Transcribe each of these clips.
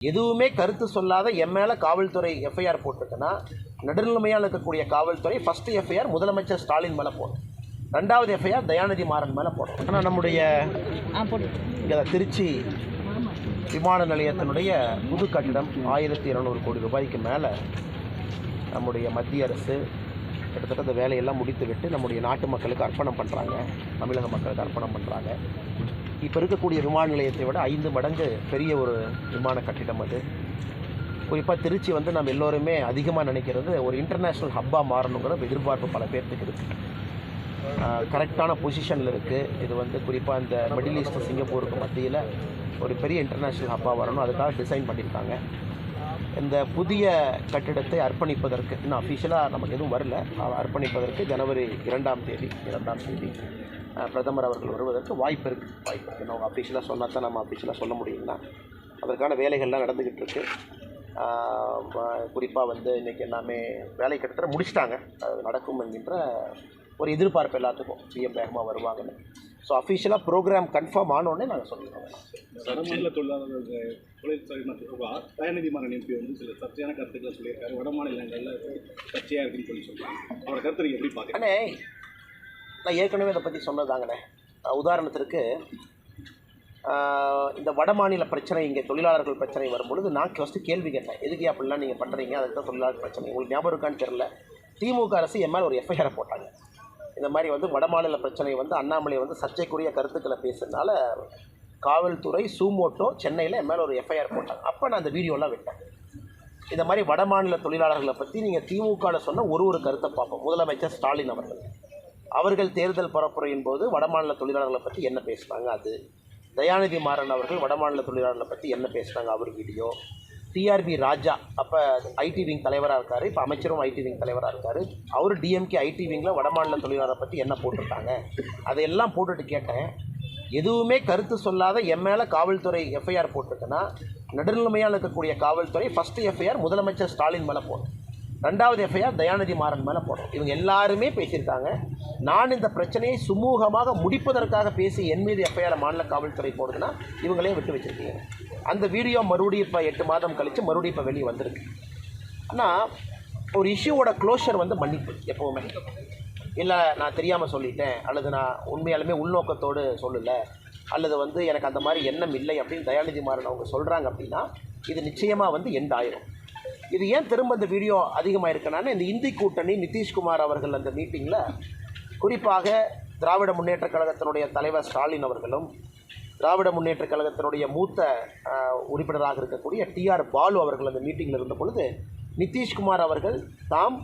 எதுவுமே கருத்து சொல்லாத என் மேலே காவல்துறை எஃப்ஐஆர் போட்டிருக்குன்னா நடுநிலைமையாக இருக்கக்கூடிய காவல்துறை ஃபஸ்ட்டு எஃப்ஐஆர் முதலமைச்சர் ஸ்டாலின் மேலே போடும் ரெண்டாவது எஃப்ஐஆர் தயாநிதி மாறன் மேலே போடும் ஆனால் நம்முடைய திருச்சி விமான நிலையத்தினுடைய புது கட்டிடம் ஆயிரத்தி இருநூறு கோடி ரூபாய்க்கு மேலே நம்முடைய மத்திய அரசு கிட்டத்தட்ட இந்த வேலையெல்லாம் முடித்துவிட்டு நம்முடைய நாட்டு மக்களுக்கு அர்ப்பணம் பண்ணுறாங்க தமிழக மக்களுக்கு அர்ப்பணம் பண்ணுறாங்க இப்போ இருக்கக்கூடிய விமான நிலையத்தை விட ஐந்து மடங்கு பெரிய ஒரு விமான கட்டிடம் அது. குறிப்பாக திருச்சி வந்து நம்ம எல்லோருமே அதிகமாக நினைக்கிறது ஒரு இன்டர்நேஷ்னல் ஹப்பாக மாறணுங்கிற எதிர்பார்ப்பு பல பேர்த்துக்கு இருக்குது கரெக்டான பொசிஷனில் இருக்குது இது வந்து குறிப்பாக இந்த மிடில் ஈஸ்ட் சிங்கப்பூருக்கு மத்தியில் ஒரு பெரிய இன்டர்நேஷ்னல் ஹப்பாக வரணும். அதுக்காக டிசைன் பண்ணியிருக்காங்க இந்த புதிய கட்டிடத்தை அர்ப்பணிப்பதற்கு இன்னும் அஃபிஷியலாக நமக்கு எதுவும் வரல. அர்ப்பணிப்பதற்கு ஜனவரி இரண்டாம் தேதி இரண்டாம் தேதி பிரதமர் அவர்கள் வருவதற்கு வாய்ப்பு இருக்குது வாய்ப்பு இருக்குது அவங்க அஃபிஷியலாக சொன்னால் தான் நம்ம அஃபிஷியலாக சொல்ல முடியும்னா அதற்கான வேலைகள்லாம் நடந்துக்கிட்டு இருக்கு. குறிப்பாக வந்து இன்றைக்கி எல்லாமே வேலை கிட்டத்தட்ட முடிச்சிட்டாங்க. அது நடக்கும் என்கின்ற ஒரு எதிர்பார்ப்பு எல்லாத்துக்கும் சிஎம் வேகமாக வருவாங்கன்னு. ஸோ அஃபிஷியலாக ப்ரோக்ராம் கன்ஃபார்ம் ஆனோடனே நாங்கள் சொல்லிடுவோம் வடமாநில தொழிலாளர்கள் தொழிற்சாலை தொடர்பாக தயாநிதி மாறன் எம்பி வந்து சில சர்ச்சையான கருத்துக்களை சொல்லியிருக்காரு. வட மாநிலங்களில் கட்சியாக இருக்குன்னு சொல்லி சொல்றாங்க அவரோட கருத்தை நீங்கள் எப்படி பார்க்குறீங்க அண்ணே நான் ஏற்கனவே இதை பற்றி சொன்னதாங்கண்ணே. உதாரணத்திற்கு இந்த வட மாநில பிரச்சனை இங்கே தொழிலாளர்கள் பிரச்சனை வரும்பொழுது நான் ஃபஸ்ட்டு கேள்வி கேட்டேன். எதுக்கு அப்படிலாம் நீங்கள் பண்ணுறீங்க அதுக்கு தான் தொழிலாளர் பிரச்சனை. உங்களுக்கு ஞாபகம் இருக்கான்னு தெரில திமுக அரசு என் மேலே ஒரு எஃப்ஐஆரை போட்டாங்க. இந்த மாதிரி வந்து வட மாநில பிரச்சனை வந்து அண்ணாமலை வந்து சர்ச்சைக்குரிய கருத்துக்களை பேசுறதுனால காவல்துறை சூமோட்டோ சென்னையில் என் மேலே ஒரு எஃப்ஐஆர் போட்டாங்க. அப்போ நான் அந்த வீடியோலாம் விட்டேன். இந்த மாதிரி வடமாநில தொழிலாளர்களை பற்றி நீங்கள் திமுகவில் சொன்ன ஒரு ஒரு கருத்தை பார்ப்போம். முதலமைச்சர் ஸ்டாலின் அவர்கள். அவர்கள் தேர்தல் பரப்புரையின் போது வடமாநில தொழிலாளர்களை பற்றி என்ன பேசுனாங்க? அது தயாநிதி மாறன் அவர்கள் வடமாநில தொழிலாளர்களை பற்றி என்ன பேசுனாங்க? அவர் வீடியோ. டிஆர்பி ராஜா அப்போ ஐடி விங் தலைவராக இருக்கார். இப்போ அமைச்சரும் ஐடி விங் தலைவராக இருக்கார். அவர் டிஎம்கே ஐடி விங்கில் வடமாநில தொழிலாளரை பற்றி என்ன போட்டிருக்காங்க? அதையெல்லாம் போட்டுட்டு கேட்டேன். எதுவுமே கருத்து சொல்லாத என் மேலே காவல்துறை எஃப்ஐஆர் போட்டிருக்குன்னா நடுநிலைமையாக இருக்கக்கூடிய காவல்துறை ஃபஸ்ட்டு எஃப்ஐஆர் முதலமைச்சர் ஸ்டாலின் மேலே போடும் ரெண்டாவது எஃப்ஐஆர் தயாநிதி மாறன் மேலே போடுறோம் இவங்க எல்லாருமே பேசியிருக்காங்க. நான் இந்த பிரச்சனையை சுமூகமாக முடிப்பதற்காக பேசி என் மீது எஃப்ஐஆர் மாநில காவல்துறை போடுதுன்னா இவங்களே விட்டு வச்சிருக்கீங்க. அந்த வீடியோ மறுபடியும் இப்போ எட்டு மாதம் கழித்து மறுபடியும் இப்போ வெளியே வந்திருக்கு. ஆனால் ஒரு இஷ்யூவோட க்ளோஷர் வந்து மன்னிப்பு. எப்போவுமே. இல்லை நான் தெரியாமல் சொல்லிட்டேன். அல்லது நான் உண்மையாலுமே உள்நோக்கத்தோடு சொல்லலை. அல்லது வந்து எனக்கு அந்த மாதிரி எண்ணம் இல்லை அப்படின்னு தயாநிதி மாறன் அவங்க சொல்கிறாங்க அப்படின்னா இது நிச்சயமாக வந்து எண்ட் ஆயிரும். இது ஏன் திரும்ப இந்த வீடியோ அதிகமாக இருக்குன்னா இந்த இந்தி கூட்டணி நிதிஷ்குமார் அவர்கள் அந்த மீட்டிங்கில் குறிப்பாக திராவிட முன்னேற்றக் கழகத்தினுடைய தலைவர் ஸ்டாலின் அவர்களும் திராவிட முன்னேற்றக் கழகத்தினுடைய மூத்த உறுப்பினராக இருக்கக்கூடிய டிஆர் பாலு அவர்கள் அந்த மீட்டிங்கில் இருந்த பொழுது நிதிஷ்குமார் அவர்கள் தாம்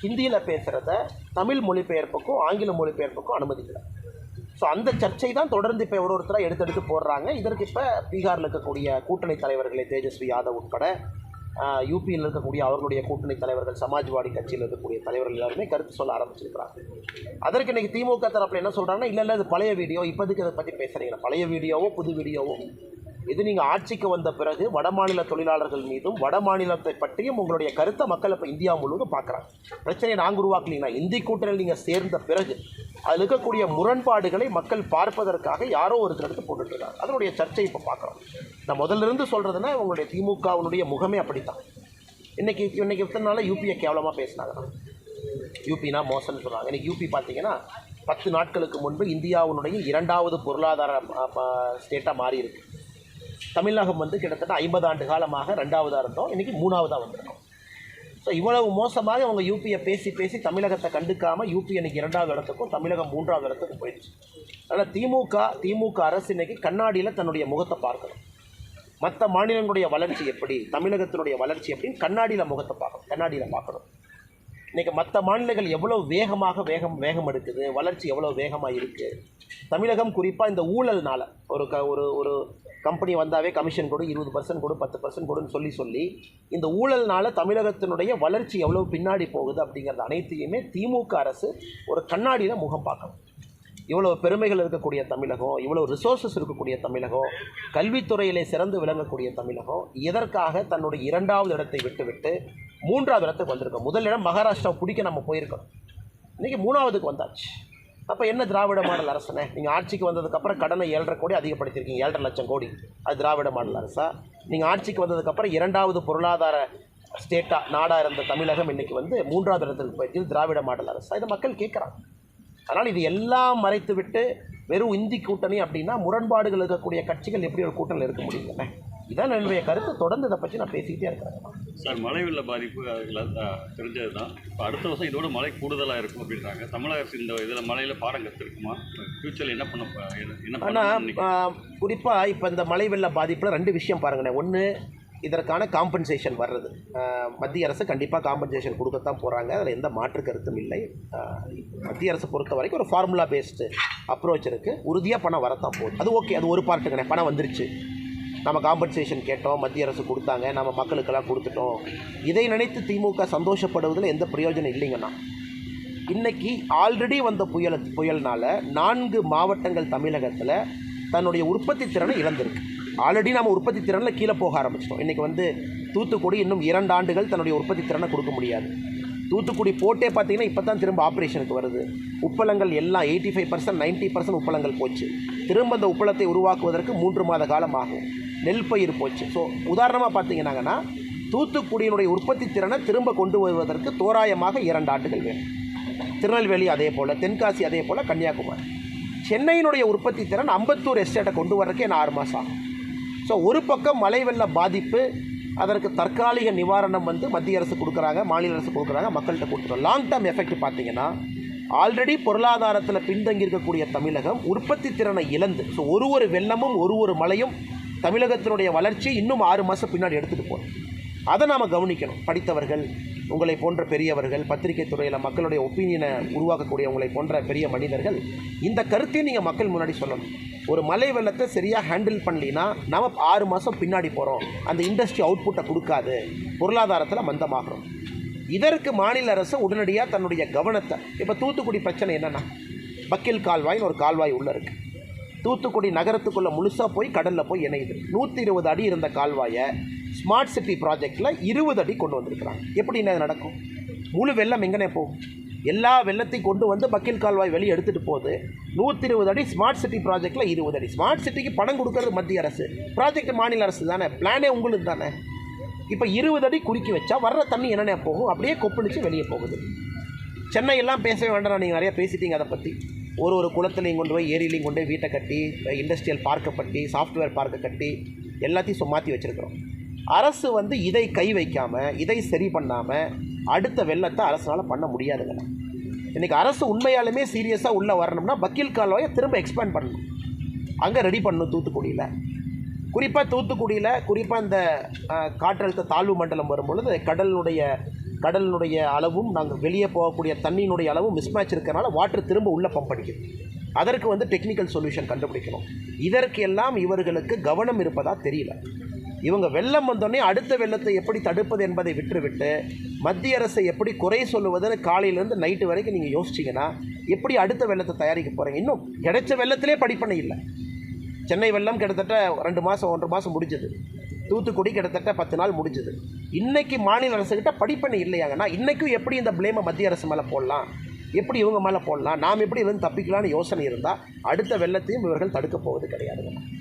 ஹிந்தியில் பேசுகிறத தமிழ் மொழிபெயர்ப்புக்கும் ஆங்கில மொழிபெயர்ப்புக்கும் அனுமதிக்கிறார் ஸோ அந்த சர்ச்சை தான் தொடர்ந்து இப்போ ஒரு ஒருத்தராக எடுத்தெடுத்து போடுறாங்க. இதற்கு இப்போ பீகாரில் இருக்கக்கூடிய கூட்டணி தலைவர்களை தேஜஸ்வி யாதவ் உட்பட யூபியில் இருக்கக்கூடிய அவர்களுடைய கூட்டணி தலைவர்கள் சமாஜ்வாடி கட்சியில் இருக்கக்கூடிய தலைவர்கள் எல்லாருமே கருத்து சொல்ல ஆரம்பிச்சிருக்கிறாங்க. அதற்கு இன்னைக்கு திமுக தரப்பில் என்ன சொல்கிறாங்கன்னா இல்லை இல்லை இது பழைய வீடியோ. இப்போதுக்கு அதை பற்றி பேசுகிறீங்க பழைய வீடியோவோ புது வீடியோவோ? இது நீங்கள் ஆட்சிக்கு வந்த பிறகு வடமாநில தொழிலாளர்கள் மீதும் வட மாநிலத்தை பற்றியும் உங்களுடைய கருத்தை மக்கள் இப்போ இந்தியா முழுவதும் பார்க்குறாங்க பிரச்சனையை நாங்கள் உருவாக்கலீங்கன்னா இந்தி கூட்டணியில் நீங்கள் சேர்ந்த பிறகு அதில் இருக்கக்கூடிய முரண்பாடுகளை மக்கள் பார்ப்பதற்காக யாரோ ஒருத்தர் எடுத்து போட்டுட்ருக்காங்க. அதனுடைய சர்ச்சை இப்போ பார்க்குறோம். நான் முதல்ல இருந்து சொல்கிறதுனா உங்களுடைய திமுகவினுடைய முகமே அப்படித்தான். இன்றைக்கி இன்னைக்கு இத்தனை நாளாக யூபியை கேவலமாக பேசினாங்க. யூபினா மோசம்னு சொல்கிறாங்க இன்றைக்கி யூபி பார்த்தீங்கன்னா பத்து நாட்களுக்கு முன்பு இந்தியாவினுடைய இரண்டாவது பொருளாதார ஸ்டேட்டாக மாறி இருக்கு தமிழகம் வந்து கிட்டத்தட்ட ஐம்பது ஆண்டு காலமாக ரெண்டாவதாக இருந்தோம். இன்றைக்கி மூணாவதாக வந்திருக்கோம் ஸோ இவ்வளவு மோசமாக அவங்க யூபியை பேசி பேசி தமிழகத்தை கண்டுக்காமல் யூபி இன்னைக்கு இரண்டாவது இடத்துக்கும் தமிழகம் மூன்றாவது இடத்துக்கும் போயிடுச்சு. அதனால் திமுக திமுக அரசு இன்னைக்கு கண்ணாடியில் தன்னுடைய முகத்தை பார்க்கணும். மற்ற மாநிலங்களுடைய வளர்ச்சி எப்படி தமிழகத்தினுடைய வளர்ச்சி எப்படின்னு கண்ணாடியில் முகத்தை பார்க்கணும் கண்ணாடியில் பார்க்கணும். இன்றைக்கி மற்ற மாநிலங்கள் எவ்வளோ வேகமாக வேகம் வேகம் எடுக்குது வளர்ச்சி எவ்வளோ வேகமாக இருக்குது தமிழகம் குறிப்பாக இந்த ஊழல்னால ஒரு க ஒரு ஒரு கம்பெனி வந்தாவே கமிஷன் கொடு இருபது பர்சன்ட் கொடு பத்து பர்சன்ட் கொடுன்னு சொல்லி சொல்லி இந்த ஊழல்னால தமிழகத்தினுடைய வளர்ச்சி எவ்வளோ பின்னாடி போகுது அப்படிங்கிறது அனைத்தையுமே திமுக அரசு ஒரு கண்ணாடியில் முகம் பார்க்கணும். இவ்வளோ பெருமைகள் இருக்கக்கூடிய தமிழகம் இவ்வளோ ரிசோர்ஸஸ் இருக்கக்கூடிய தமிழகம் கல்வித்துறையிலே சிறந்து விளங்கக்கூடிய தமிழகம் இதற்காக தன்னுடைய இரண்டாவது இடத்தை விட்டுவிட்டு மூன்றாவது இடத்துக்கு வந்திருக்கோம். முதல் இடம் மகாராஷ்டிரா பிடிக்க நம்ம போயிருக்கோம். இன்றைக்கி மூணாவதுக்கு வந்தாச்சு. அப்போ என்ன திராவிட மாடல் அரசுனே? நீங்கள் ஆட்சிக்கு வந்ததுக்கப்புறம் கடனை ஏழரை கோடி அதிகப்படுத்தியிருக்கீங்க ஏழரை லட்சம் கோடி. அது திராவிட மாடல் அரசா? நீங்கள் ஆட்சிக்கு வந்ததுக்கப்புறம் இரண்டாவது பொருளாதார ஸ்டேட்டாக நாடாக இருந்த தமிழகம் இன்றைக்கி வந்து மூன்றாவது இடத்துக்கு போயிட்டு திராவிட மாடல் அரசா? இதை மக்கள் கேட்குறாங்க. அதனால் இது எல்லாம் மறைத்து விட்டு வெறும் இந்தி கூட்டணி அப்படின்னா முரண்பாடுகள் இருக்கக்கூடிய கட்சிகள் எப்படி ஒரு கூட்டணியில் இருக்க முடியுங்கண்ணே இதான் என்னுடைய கருத்து. தொடர்ந்து இதை பற்றி நான் பேசிக்கிட்டே இருக்கிறேன். சார் மழை வெள்ள பாதிப்பு அதில் தெரிஞ்சது தான் இப்போ அடுத்த வருஷம் இதோட மழை கூடுதலாக இருக்கும் அப்படின்றாங்க. தமிழக அரசு இந்த இதில் மழையில் பாடம் கற்றுருக்குமா ஃப்யூச்சரில் என்ன பண்ண என்ன- ஆனால் குறிப்பாக இப்போ இந்த மழை வெள்ள பாதிப்பில் ரெண்டு விஷயம் பாருங்கண்ணே ஒன்று இதற்கான காம்பன்சேஷன் வர்றது. மத்திய அரசு கண்டிப்பாக காம்பன்சேஷன் கொடுக்கத்தான் போகிறாங்க அதில் எந்த மாற்று கருத்தும் இல்லை. மத்திய அரசு பொறுத்த வரைக்கும் ஒரு ஃபார்முலா பேஸ்டு அப்ரோச் இருக்குது உறுதியாக பணம் வரத்தான் போகுது. அது ஓகே அது ஒரு பார்ட்டுங்கண்ணே பணம் வந்துருச்சு. நம்ம காம்பன்சேஷன் கேட்டோம் மத்திய அரசு கொடுத்தாங்க நம்ம மக்களுக்கெல்லாம் கொடுத்துட்டோம். இதை நினைத்து திமுக சந்தோஷப்படுவதில் எந்த பிரயோஜனம் இல்லைங்கண்ணா. இன்றைக்கி ஆல்ரெடி வந்த புயல் புயல்னால் நான்கு மாவட்டங்கள் தமிழகத்தில் தன்னுடைய உற்பத்தி திறனை இழந்திருக்கு. ஆல்ரெடி நம்ம உற்பத்தி திறனில் கீழே போக ஆரம்பிச்சிட்டோம். இன்றைக்கி வந்து தூத்துக்குடி இன்னும் இரண்டு ஆண்டுகள் தன்னுடைய உற்பத்தி திறனை கொடுக்க முடியாது. தூத்துக்குடி போட்டே பார்த்தீங்கன்னா இப்போ தான் திரும்ப ஆப்ரேஷனுக்கு வருது. உப்பளங்கள் எல்லாம் eighty five percent ninety percent உப்பளங்கள் போச்சு. திரும்ப அந்த உப்பளத்தை உருவாக்குவதற்கு மூன்று மாத காலம் ஆகும். நெல் பயிர் போச்சு. ஸோ உதாரணமாக பார்த்தீங்கன்னாங்கன்னா தூத்துக்குடியினுடைய உற்பத்தி திறனை திரும்ப கொண்டு வருவதற்கு தோராயமாக இரண்டு ஆண்டுகள் வேணும். திருநெல்வேலி அதே போல் தென்காசி அதே போல் கன்னியாகுமரி. சென்னையினுடைய உற்பத்தி திறன் அம்பத்தூர் எஸ்டேட்டை கொண்டு வர்றதுக்கே நான் ஆறு மாதம் ஆகும். ஸோ ஒரு பக்கம் மழை வெள்ள பாதிப்பு அதற்கு தற்காலிக நிவாரணம் வந்து மத்திய அரசு கொடுக்குறாங்க மாநில அரசு கொடுக்குறாங்க மக்கள்கிட்ட கொடுக்குறோம் லாங் டேர்ம் எஃபெக்ட் பார்த்தீங்கன்னா ஆல்ரெடி பொருளாதாரத்தில் பின்தங்கி இருக்கக்கூடிய தமிழகம் உற்பத்தி திறனை இழந்து ஸோ ஒரு ஒரு வெள்ளமும் ஒரு ஒரு மழையும் தமிழகத்தினுடைய வளர்ச்சி இன்னும் ஆறு மாதம் பின்னாடி எடுத்துகிட்டு போகும் அதை நாம் கவனிக்கணும். படித்தவர்கள் உங்களை போன்ற பெரியவர்கள் பத்திரிகை துறையில் மக்களுடைய ஒப்பீனியனை உருவாக்கக்கூடிய உங்களை போன்ற பெரிய மனிதர்கள் இந்த கருத்தையும் நீங்கள் மக்கள் முன்னாடி சொல்லணும். ஒரு மலை வெள்ளத்தை சரியாக ஹேண்டில் பண்ணலின்னா நம்ம ஆறு மாதம் பின்னாடி போகிறோம் அந்த இண்டஸ்ட்ரி அவுட்புட்டை கொடுக்காது. பொருளாதாரத்தில் மந்தமாகிறோம். இதற்கு மாநில அரசு உடனடியாக தன்னுடைய கவனத்தை இப்போ தூத்துக்குடி பிரச்சனை என்னென்னா பக்கில் கால்வாய்னு ஒரு கால்வாய் உள்ளே இருக்குது தூத்துக்குடி நகரத்துக்குள்ளே முழுசாக போய் கடலில் போய் இணையுது. நூற்றி இருபது அடி இருந்த கால்வாயை ஸ்மார்ட் சிட்டி ப்ராஜெக்டில் இருபது அடி கொண்டு வந்திருக்கிறாங்க. எப்படி அது நடக்கும்? முழு வெள்ளம் எங்கனே போகும்? எல்லா வெள்ளத்தையும் கொண்டு வந்து பக்கில் கால்வாய் வெளியே எடுத்துகிட்டு போகுது நூற்றி இருபது அடி ஸ்மார்ட் சிட்டி ப்ராஜெக்டில் இருபது அடி. ஸ்மார்ட் சிட்டிக்கு பணம் கொடுக்கறது மத்திய அரசு. ப்ராஜெக்ட் மாநில அரசு தானே. பிளானே உங்களுக்கு தானே. இப்போ இருபது அடி குறுக்கி வச்சா வர்ற தண்ணி என்னென்ன போகும்? அப்படியே கொப்பளிச்சு வெளியே போகுது. சென்னையெல்லாம் பேசவே வேண்டாம் நீங்கள் நிறையா பேசிட்டீங்க அதை பற்றி ஒரு ஒரு குளத்துலையும் கொண்டு போய் ஏரியிலையும் கொண்டு போய் வீட்டை கட்டி இண்டஸ்ட்ரியல் பார்க்கை கட்டி சாஃப்ட்வேர் பார்க்கை கட்டி எல்லாத்தையும் சு- மாற்றி வச்சுருக்கிறோம். அரசு வந்து இதை கை வைக்காமல் இதை சரி பண்ணாமல் அடுத்த வெள்ளத்தை அரசால் பண்ண முடியாதுங்க. இன்றைக்கி அரசு உண்மையாலுமே சீரியஸாக உள்ளே வரணும்னா வக்கீல் கால்வாயை திரும்ப எக்ஸ்பேண்ட் பண்ணணும். அங்கே ரெடி பண்ணணும் தூத்துக்குடியில். குறிப்பாக தூத்துக்குடியில் குறிப்பாக இந்த காற்றழுத்த தாழ்வு மண்டலம் வரும்பொழுது கடலுடைய கடலினுடைய அளவும் நாங்கள் வெளியே போகக்கூடிய தண்ணியினுடைய அளவும் மிஸ்மேட்ச் இருக்கிறனால வாட்டர் திரும்ப உள்ளே பம்ப் அடிக்குது. அதற்கு வந்து டெக்னிக்கல் சொல்யூஷன் கண்டுபிடிக்கணும். இதற்கு எல்லாம் இவர்களுக்கு கவனம் இருப்பதாக தெரியல. இவங்க வெள்ளம் வந்தோடனே அடுத்த வெள்ளத்தை எப்படி தடுப்பது என்பதை விட்டுவிட்டு மத்திய அரசை எப்படி குறை சொல்லுவதுன்னு காலையிலேருந்து நைட்டு வரைக்கும் நீங்கள் யோசிச்சிங்கன்னா எப்படி அடுத்த வெள்ளத்தை தயாரிக்க போகிறீங்க இன்னும் கிடைச்ச வெள்ளத்திலே படிப்பனை இல்லை. சென்னை வெள்ளம் கிட்டத்தட்ட ரெண்டு மாதம் ஒன்றரை மாதம் முடிஞ்சது. தூத்துக்குடி கிட்டத்தட்ட பத்து நாள் முடிஞ்சது. இன்னைக்கு மாநில அரசுக்கிட்ட படிப்பணி இல்லையாங்கன்னா இன்றைக்கும் எப்படி இந்த ப்ளேமை மத்திய அரசு மேலே போடலாம்? எப்படி இவங்க மேலே போடலாம்? நாம் எப்படி இருந்து தப்பிக்கலாம்னு யோசனை இருந்தால் அடுத்த வெள்ளத்தையும் இவர்கள் தடுக்க போவது கிடையாதுங்க.